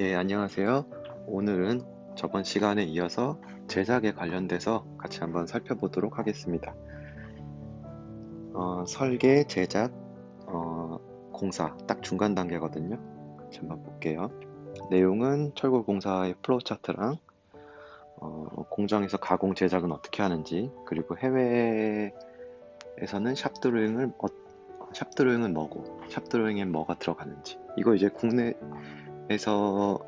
예, 안녕하세요. 오늘은 저번 시간에 이어서 제작에 관련돼서 같이 한번 살펴보도록 하겠습니다. 어, 설계, 제작, 어, 공사 딱 중간 단계거든요. 같이 한번 볼게요. 내용은 철골 공사의 플로우 차트랑 어, 공장에서 가공 제작은 어떻게 하는지 그리고 해외에서는 샵 드로잉을 어, 샵 드로잉은 뭐고 샵 드로잉에 뭐가 들어가는지 이거 이제 국내 에서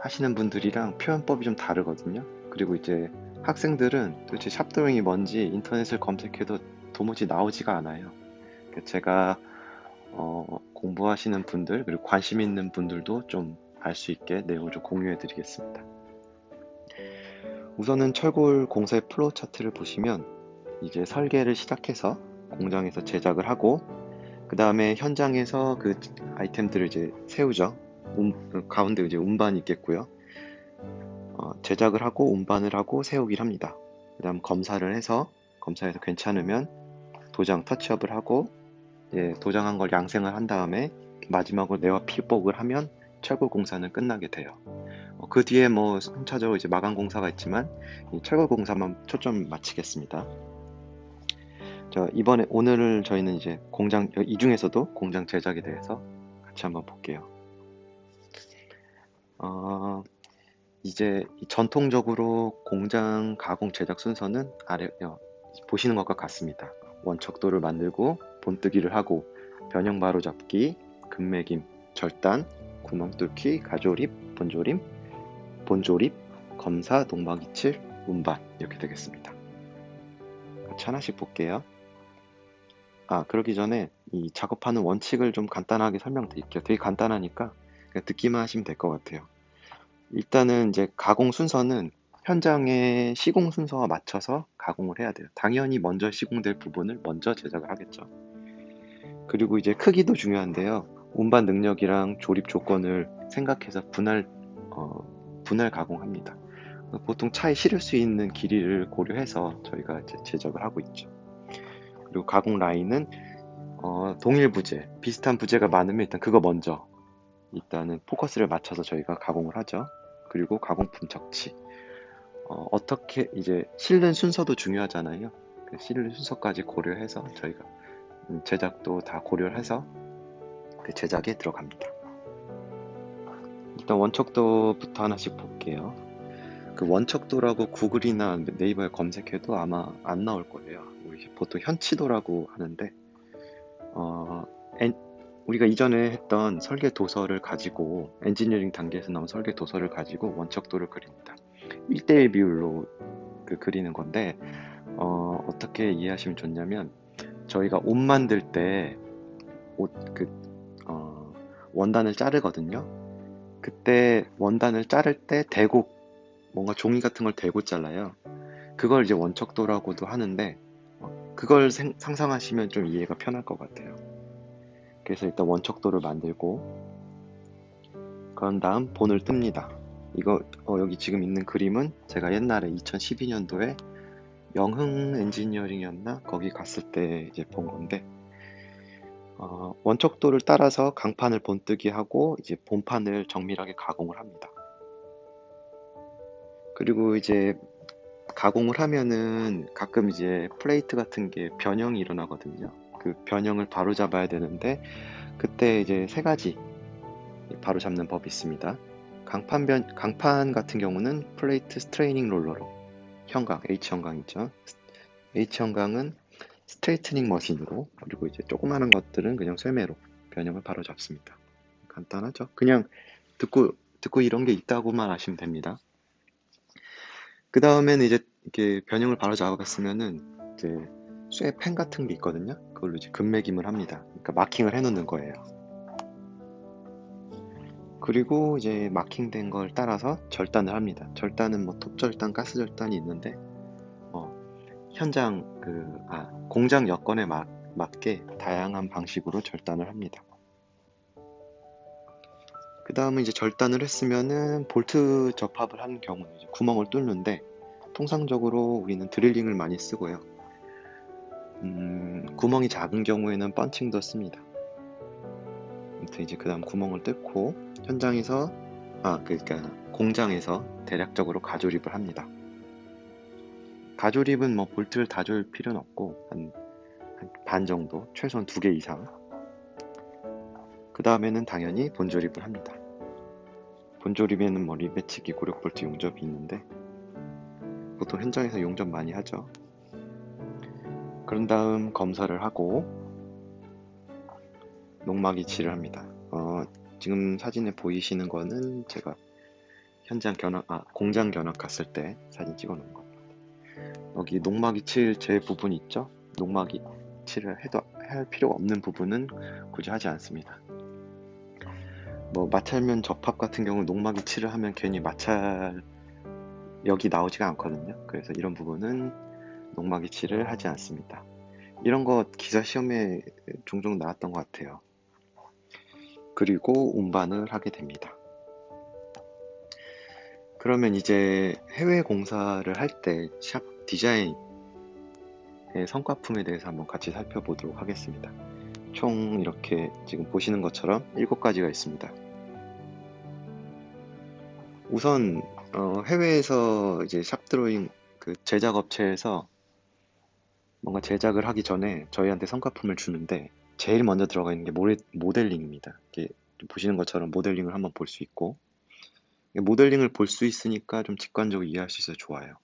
하시는 분들이랑 표현법이 좀 다르거든요. 그리고 이제 학생들은 도대체 샵 드로잉이 뭔지 인터넷을 검색해도 도무지 나오지가 않아요. 제가 어, 공부하시는 분들 그리고 관심 있는 분들도 좀 알 수 있게 내용을 좀 공유해 드리겠습니다. 우선은 철골 공사의 플로우 차트를 보시면 이제 설계를 시작해서 공장에서 제작을 하고 그 다음에 현장에서 그 아이템들을 이제 세우죠. 음, 가운데 이제 운반이 있겠고요. 어, 제작을 하고 운반을 하고 세우기를 합니다. 그 다음 검사를 해서 검사에서 괜찮으면 도장 터치업을 하고 예, 도장한 걸 양생을 한 다음에 마지막으로 내와 피복을 하면 철골 공사는 끝나게 돼요. 어, 그 뒤에 뭐 3차적으로 이제 마감 공사가 있지만 이 철골 공사만 초점 맞추겠습니다. 자, 이번에 오늘 저희는 이제 공장 이 중에서도 공장 제작에 대해서 같이 한번 볼게요. 어, 이제 전통적으로 공장 가공 제작 순서는 아래 어, 보시는 것과 같습니다. 원척도를 만들고 본뜨기를 하고 변형 바로 잡기, 금매김, 절단, 구멍 뚫기, 가조립, 본조림, 본조립, 검사, 농막이칠, 운반 이렇게 되겠습니다. 같이 하나씩 볼게요. 아 그러기 전에 이 작업하는 원칙을 좀 간단하게 설명드릴게요. 되게 간단하니까 듣기만 하시면 될 것 같아요. 일단은 이제 가공 순서는 현장의 시공 순서와 맞춰서 가공을 해야 돼요. 당연히 먼저 시공될 부분을 먼저 제작을 하겠죠. 그리고 이제 크기도 중요한데요. 운반 능력이랑 조립 조건을 생각해서 분할 어, 분할 가공합니다. 보통 차에 실을 수 있는 길이를 고려해서 저희가 이제 제작을 하고 있죠. 그리고 가공 라인은 어, 동일 부재, 비슷한 부재가 많으면 일단 그거 먼저 일단은 포커스를 맞춰서 저희가 가공을 하죠. 그리고 가공품 적치. 어, 떻게 이제 실는 순서도 중요하잖아요. 그 실는 순서까지 고려해서 저희가 음, 제작도 다 고려해서 그 제작에 들어갑니다. 일단 원척도부터 하나씩 볼게요. 그 원척도라고 구글이나 네이버에 검색해도 아마 안 나올 거예요. 보통 현치도라고 하는데 어, 엔, 우리가 이전에 했던 설계 도서를 가지고 엔지니어링 단계에서 나온 설계 도서를 가지고 원척도를 그립니다. 1대1 비율로 그 그리는 건데 어, 어떻게 이해하시면 좋냐면 저희가 옷 만들 때옷그 어, 원단을 자르거든요. 그때 원단을 자를 때 대고 뭔가 종이 같은 걸 대고 잘라요. 그걸 이제 원척도라고도 하는데 어, 그걸 생, 상상하시면 좀 이해가 편할 것 같아요. 그래서 일단 원척도를 만들고 그런 다음 본을 뜹니다. 이거 어, 여기 지금 있는 그림은 제가 옛날에 2012년도에 영흥 엔지니어링이었나 거기 갔을 때 이제 본 건데 어, 원척도를 따라서 강판을 본뜨기 하고 이제 본판을 정밀하게 가공을 합니다. 그리고 이제 가공을 하면은 가끔 이제 플레이트 같은 게 변형이 일어나거든요. 그 변형을 바로 잡아야 되는데 그때 이제 세 가지 바로 잡는 법이 있습니다. 강판 변 강판 같은 경우는 플레이트 스트레이닝 롤러로 형광 H 형광 있죠. H 형광은 스트레이트닝 머신으로 그리고 이제 조그마한 것들은 그냥 쇠매로 변형을 바로 잡습니다. 간단하죠. 그냥 듣고 듣고 이런 게 있다고만 아시면 됩니다. 그 다음에는 이제 이렇게 변형을 바로 잡았으면은 이제 쇠 펜 같은 게 있거든요. 그걸로 이제 금매김을 합니다. 그러니까 마킹을 해놓는 거예요. 그리고 이제 마킹된 걸 따라서 절단을 합니다. 절단은 뭐 톱절단, 가스절단이 있는데 어, 현장 그 아, 공장 여건에 맞, 맞게 다양한 방식으로 절단을 합니다. 그 다음에 이제 절단을 했으면은 볼트 접합을 하는 경우는 이제 구멍을 뚫는데 통상적으로 우리는 드릴링을 많이 쓰고요. 음, 구멍이 작은 경우에는 펀칭도 씁니다. 아무튼 이제 그 다음 구멍을 뚫고 현장에서 아, 그러니까 공장에서 대략적으로 가조립을 합니다. 가조립은 뭐 볼트를 다 줄 필요는 없고 한 반 정도, 최소한 두 개 이상. 그 다음에는 당연히 본조립을 합니다. 본조립에는 뭐 리배치기, 고력볼트 용접이 있는데 보통 현장에서 용접 많이 하죠. 그런 다음 검사를 하고 농막 이치를 합니다. 어, 지금 사진에 보이시는 거는 제가 현장 견학, 아, 공장 견학 갔을 때 사진 찍어 놓은 겁니다. 여기 농막이 칠 제 부분 있죠? 농막이 칠을 해도 할 필요가 없는 부분은 굳이 하지 않습니다. 뭐 마찰면 접합 같은 경우 농막이 칠을 하면 괜히 마찰 여기 나오지가 않거든요. 그래서 이런 부분은 농막이 칠을 하지 않습니다. 이런 거 기사 시험에 종종 나왔던 것 같아요. 그리고 운반을 하게 됩니다. 그러면 이제 해외 공사를 할 때 샵 디자인의 성과품에 대해서 한번 같이 살펴보도록 하겠습니다. 총 이렇게 지금 보시는 것처럼 7가지가 있습니다. 우선 어, 해외에서 이제 샵 드로잉 그 제작 업체에서 뭔가 제작을 하기 전에 저희한테 성과품을 주는데 제일 먼저 들어가 있는 게 모레, 모델링입니다. 보시는 것처럼 모델링을 한번 볼 수 있고 모델링을 볼 수 있으니까 좀 직관적으로 이해할 수 있어서 좋아요.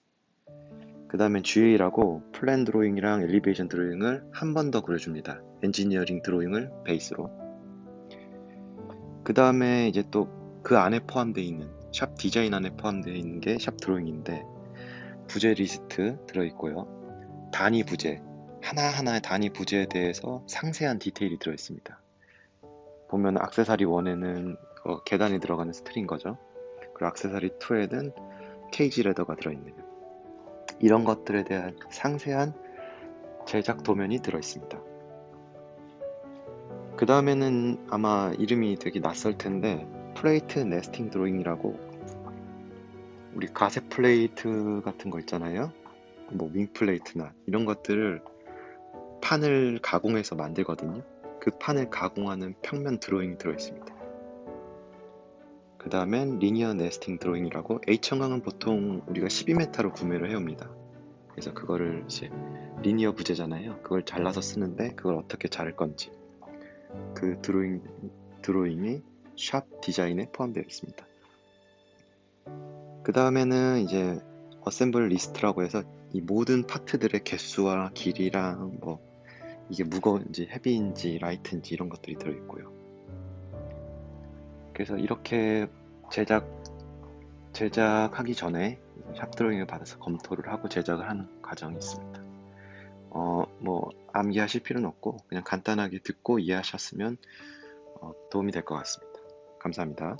그 다음에 GA라고 플랜 드로잉이랑 엘리베이션 드로잉을 한 번 더 그려줍니다. 엔지니어링 드로잉을 베이스로. 그 다음에 이제 또 그 안에 포함되어 있는 샵 디자인 안에 포함되어 있는 게 샵 드로잉인데 부재 리스트 들어있고요. 단위 부재, 하나하나의 단위 부재에 대해서 상세한 디테일이 들어있습니다. 보면 악세사리 1에는 어, 계단에 들어가는 스트링 거죠. 그리고 악세사리 2에는 케이지 레더가 들어있네요. 이런 것들에 대한 상세한 제작 도면이 들어있습니다. 그 다음에는 아마 이름이 되게 낯설 텐데 플레이트 네스팅 드로잉이라고 우리 가세 플레이트 같은 거 있잖아요. 뭐 윙 플레이트나 이런 것들을 판을 가공해서 만들거든요. 그 판을 가공하는 평면 드로잉이 들어있습니다. 그 다음엔 리니어 네스팅 드로잉이라고 H형광은 보통 우리가 12m로 구매를 해옵니다. 그래서 그거를 이제 리니어 부재잖아요. 그걸 잘라서 쓰는데 그걸 어떻게 자를 건지 그 드로잉 드로잉이 샵 디자인에 포함되어 있습니다. 그 다음에는 이제 어셈블 리스트라고 해서 이 모든 파트들의 개수와 길이랑 뭐 이게 무거운지 헤비인지 라이트인지 이런 것들이 들어있고요. 그래서 이렇게 제작 제작하기 전에 샵 드로잉을 받아서 검토를 하고 제작을 하는 과정이 있습니다. 어, 뭐 암기하실 필요는 없고 그냥 간단하게 듣고 이해하셨으면 어, 도움이 될 것 같습니다. 감사합니다.